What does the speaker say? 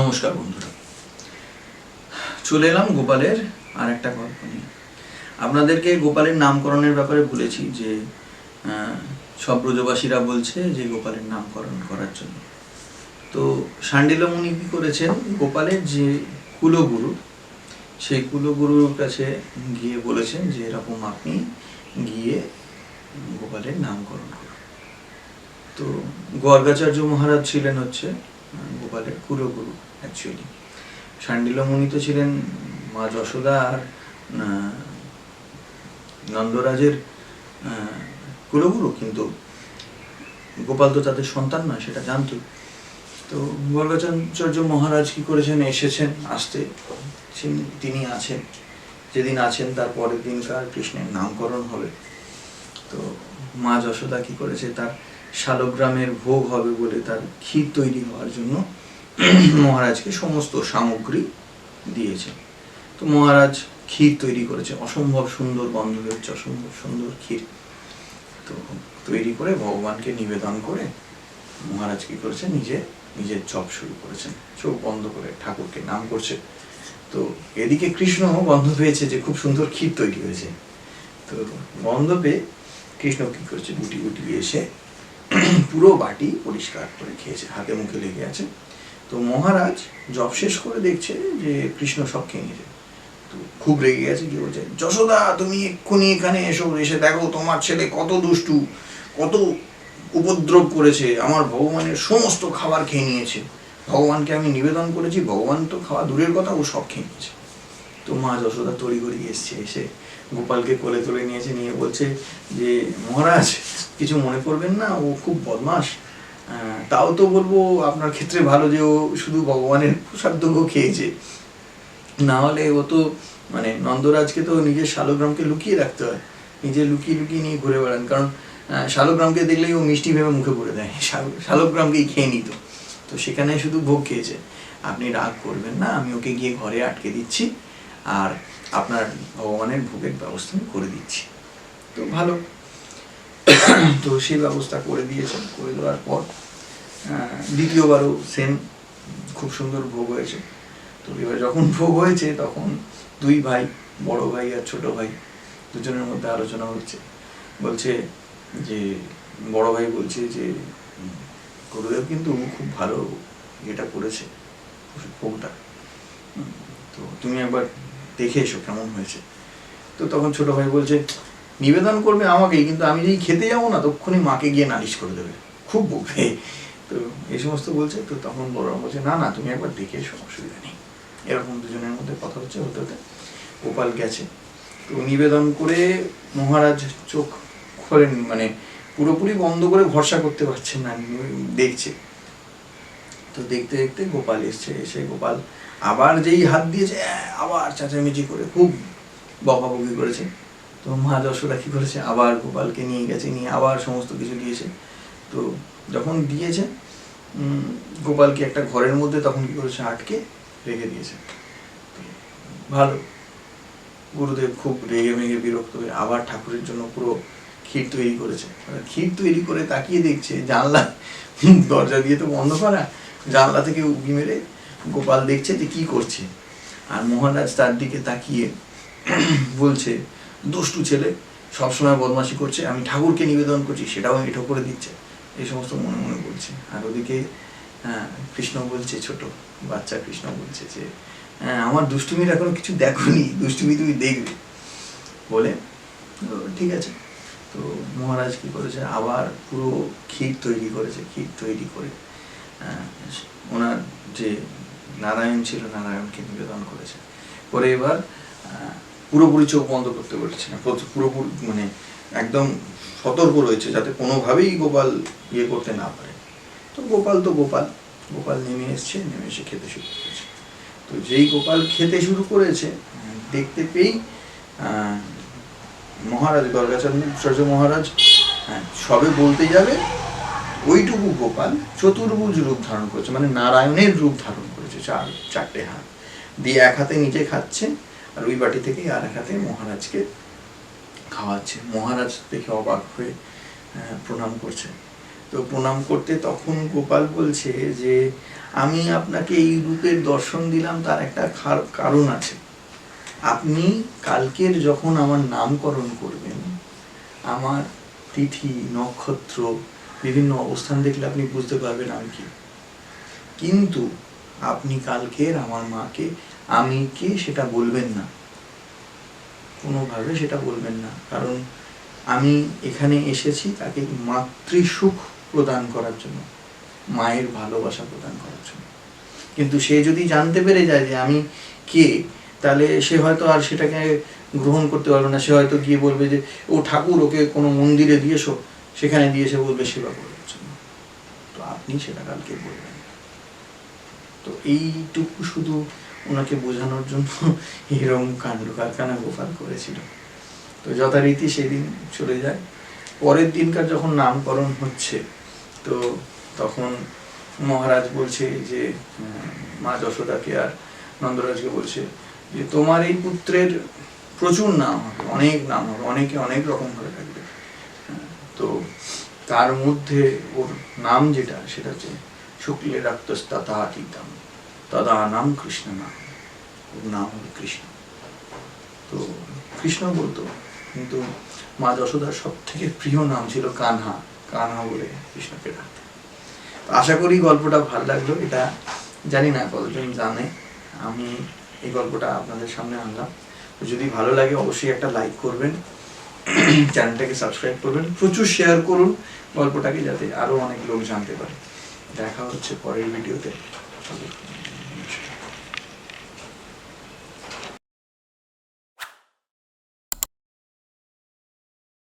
নমস্কার বন্ধুরা। চলে এলাম গোপালের আর একটা গল্প নিয়ে। আপনাদেরকে গোপালের নামকরণের ব্যাপারে বলেছি যে সব ব্রজবাসীরা বলছে যে, গোপালের নামকরণ করার জন্য। তো শান্ডিল মুনি কি করেছেন? গোপালের যে কুলগুরু, সেই কুলগুরুর কাছে গিয়ে বলেছেন যে, এরকম আপনি গিয়ে গোপালের নামকরণ করুন। তো গর্গাচার্য মহারাজ ছিলেন হচ্ছে গোপালের কুলগুরু অ্যাকচুয়ালি শান্ডিল মুনি তো ছিলেন মা যশোদা আর নন্দরাজের কুলগুরু, কিন্তু গোপাল তো তাদের সন্তান না সেটা জানতো তো গর্গাচার্য মহারাজ কি করেছেন, এসেছেন, আসতে তিনি আছেন। যেদিন আছেন, তার পরের দিনকার কৃষ্ণের নামকরণ হবে। তো মা যশোদা কি করেছে, তার শালগ্রামের ভোগ হবে বলে তার ক্ষীর তৈরি হওয়ার জন্য মহারাজকে সমস্ত সামগ্রী দিয়েছে। তো মহারাজ ক্ষীর তৈরি করেছে। অসম্ভব সুন্দর গন্ধ হচ্ছে অসম্ভব সুন্দর ক্ষীর। তো তৈরি করে ভগবানকে নিবেদন করে মহারাজ কি করেছে? নিজে, নিজের জপ শুরু করেছেন। চোখ বন্ধ করে ঠাকুরকে নাম করছে। তো এদিকে কৃষ্ণ গন্ধ পেয়েছে যে খুব সুন্দর ক্ষীর তৈরি হয়েছে। তো গন্ধ পেয়ে কৃষ্ণ কি করছে? গুটি গুটি এসে পুরো বাটি পরিষ্কার করে খেয়েছে। হাতে মুখে লেগে আছে। তো মহারাজ জব শেষ করে দেখছে যে কৃষ্ণ সব খেয়ে নিয়েছে। তো খুব রেগে গেছে কি বলছে যশোদা তুমি এক্ষুনি এখানে এসো এসে দেখো তোমার ছেলে কত দুষ্টু কত উপদ্রব করেছে। আমার ভগবানের সমস্ত খাবার খেয়ে নিয়েছে। ভগবানকে আমি নিবেদন করেছি ভগবান তো খাওয়া দূরের কথা ও সব খেয়ে নিয়েছে। তো মা যশোদা তড়ি তড়িঘড়ি এসছে এসে গোপালকে কোলে তুলে নিয়েছে নিয়ে বলছে যে মহারাজ কিছু মনে করবেন না ও খুব বদমাস আহ, তাও তো বলব আপনার ক্ষেত্রে ভালো যে ও শুধু ভগবানের প্রসাদ্য খেয়েছে। না হলে ও তো মানে নন্দরাজকে তো নিজের শালগ্রামকে লুকিয়ে রাখতে হয়। নিজে লুকিয়ে লুকিয়ে নিয়ে ঘুরে বেড়ান। কারণ শালগ্রামকে দেখলেই ও মিষ্টি ভেবে মুখে পড়ে দেয়। শাল- শালগ্রামকেই খেয়ে নিত। তো সেখানে শুধু ভোগ খেয়েছে। আপনি রাগ করবেন না, আমি ওকে গিয়ে ঘরে আটকে দিচ্ছি আর আপনার ভগবানের ভোগের ব্যবস্থা আমি করে দিচ্ছি। তো ভালো। তো সেই ব্যবস্থা করে দিয়েছেন, করে দেওয়ার পর দ্বিতীয়বারও সেম খুব সুন্দর ভোগ হয়েছে। তো এবার যখন ভোগ হয়েছে, তখন দুই ভাই, বড় ভাই আর ছোট ভাই, দুজনের মধ্যে আলোচনা হচ্ছে। বলছে যে, বড় ভাই বলছে যে, গুরুদেব কিন্তু খুব ভালো এটা করেছে, ভোগটা। তো তুমি একবার দেখে এসো কেমন হয়েছে। তো তখন ছোট ভাই বলছে, নিবেদন করবে আমাকেই, কিন্তু আমি যেই খেতে যাব না, তক্ষুনি মাকে গিয়ে নালিশ করে দেবে। খুব বকবে তো এই সমস্ত বলছে, তো তখন বড় বলছে, না না, তুমি একবার দেখে এসো, অসুবিধা নেই। এরকম দুজনের মধ্যে কথা হচ্ছে, হতে হতে গোপাল গেছে। তো নিবেদন করে মহারাজ চোখ খোলেন মানে পুরোপুরি বন্ধ করে ভরসা করতে পারছেন না, দেখছে। তো দেখতে দেখতে গোপাল এসছে, এসে গোপাল আবার যেই হাত দিয়েছে আবার চেঁচামেচি করে খুব বকাবকি করেছে। তো মা যশোদা কি করেছে? আবার গোপালকে নিয়ে গেছে, নিয়ে আবার সমস্ত কিছু দিয়েছে। তো যখন দিয়েছে গোপালকে একটা ঘরের মধ্যে তখন কি করেছে? আটকে রেখে দিয়েছে। ভালো। গুরুদেব খুব রেগে মেগে বিরক্ত হয়ে আবার ঠাকুরের জন্য পুরো ক্ষীর তৈরি করেছে। এবার ক্ষীর তৈরি করে তাকিয়ে দেখছে, জানলা, দরজা দিয়ে তো বন্ধ করা। জানলা থেকে উঁকি মেরে গোপাল দেখছে যে কি করছে। আর মহারাজ তার দিকে তাকিয়ে বলছে, দুষ্টু ছেলে, সবসময় বদমাশি করছে, আমি ঠাকুরকে নিবেদন করছি, সেটাও এঠো করে দিচ্ছে। এই সমস্ত মনে মনে বলছে। আর ওদিকে হ্যাঁ, কৃষ্ণ বলছে ছোট বাচ্চা কৃষ্ণ বলছে যে হ্যাঁ, আমার দুষ্টুমির এখনও কিছু দেখোনি দুষ্টুমি তুমি দেখবে। বলে ঠিক আছে। তো মহারাজ কি করেছে? আবার পুরো ক্ষীর তৈরি করেছে ক্ষীর তৈরি করে আহ, ওনার যে নারায়ণ ছিল নারায়ণকে নিবেদন করেছে। করে এবার পুরোপুরি চোখ বন্ধ করতে বলেছে। পুরোপুরি মানে একদম সতর্ক রয়েছে যাতে কোনোভাবেই গোপাল ইয়ে করতে না পারে। তো গোপাল তো গোপাল গোপাল নেমে এসছে নেমে এসে খেতে শুরু করেছে। তো যেই গোপাল খেতে শুরু করেছে দেখতে পেয়েই মহারাজ গর্গাচার্য মহারাজ হ্যাঁ, সবে বলতে যাবে ওইটুকু গোপাল চতুর্ভুজ রূপ ধারণ করেছে মানে নারায়ণের রূপ ধারণ করেছে চার চারটে হাত। দিয়ে এক হাতে নিজে খাচ্ছে আর ওই বাটি থেকে আর এক হাতে মহারাজকে খাওয়াচ্ছে। মহারাজ দেখে অবাক হয়ে প্রণাম করছে তো প্রণাম করতে তখন গোপাল বলছে যে, আমি আপনাকে এই রূপের দর্শন দিলাম, তার একটা কারণ আছে। আপনি কালকের যখন আমার নামকরণ করবেন, আমার তিথি, নক্ষত্র, বিভিন্ন অবস্থান দেখলে আপনি বুঝতে পারবেন আমি কি। কিন্তু আপনি কালকের আমার মাকে, আমি কে সেটা বলবেন না। কোনোভাবে সেটা বলবেন না। কারণ আমি এখানে এসেছি তাকে মাতৃসুখ প্রদান করার জন্য, মায়ের ভালোবাসা প্রদান করার জন্য। কিন্তু সে যদি জানতে পেরে যায় যে আমি কে, তাহলে সে হয়তো আর সেটাকে গ্রহণ করতে পারবে না। সে হয়তো গিয়ে বলবে যে, ও ঠাকুর, ওকে কোনো মন্দিরে দিয়েছ? সেখানে দিয়ে সে বলবে সেবা করার জন্য। তো আপনি সেটা কালকে বলবেন তো এইটুকু শুধু ওনাকে বোঝানোর জন্য এরকম কাণ্ড কারখানা গোপাল করেছিল। তো যথারীতি সেদিন চলে যায়। পরের দিনকার যখন নামকরণ হচ্ছে, তো তখন মহারাজ বলছে যে মা যশোদাকে আর নন্দরাজকে বলছে যে, তোমার এই পুত্রের প্রচুর নাম হবে, অনেক নাম হবে, অনেকে অনেক রকম ভাবে থাকবে। তো তার মধ্যে ওর নাম যেটা, সেটা হচ্ছে শুক্লে রক্তস্তাতা আতীতম তদা নাম কৃষ্ণ নাম ওর নাম হলো কৃষ্ণ তো কৃষ্ণ বলতো কিন্তু মা যশোদার সব থেকে প্রিয় নাম ছিল কানহা। কানহা বলে কৃষ্ণকে ডাকতো আশা করি গল্পটা ভালো লাগল। এটা জানি না কতজন জানে। আমি এই গল্পটা আপনাদের সামনে আনলাম। যদি ভালো লাগে অবশ্যই একটা লাইক করবেন। চ্যানেলটাকে সাবস্ক্রাইব করবেন। প্রচুর শেয়ার করুন গল্পটাকে যাতে আরও অনেক লোক জানতে পারে। দেখা হচ্ছে পরের ভিডিওতে।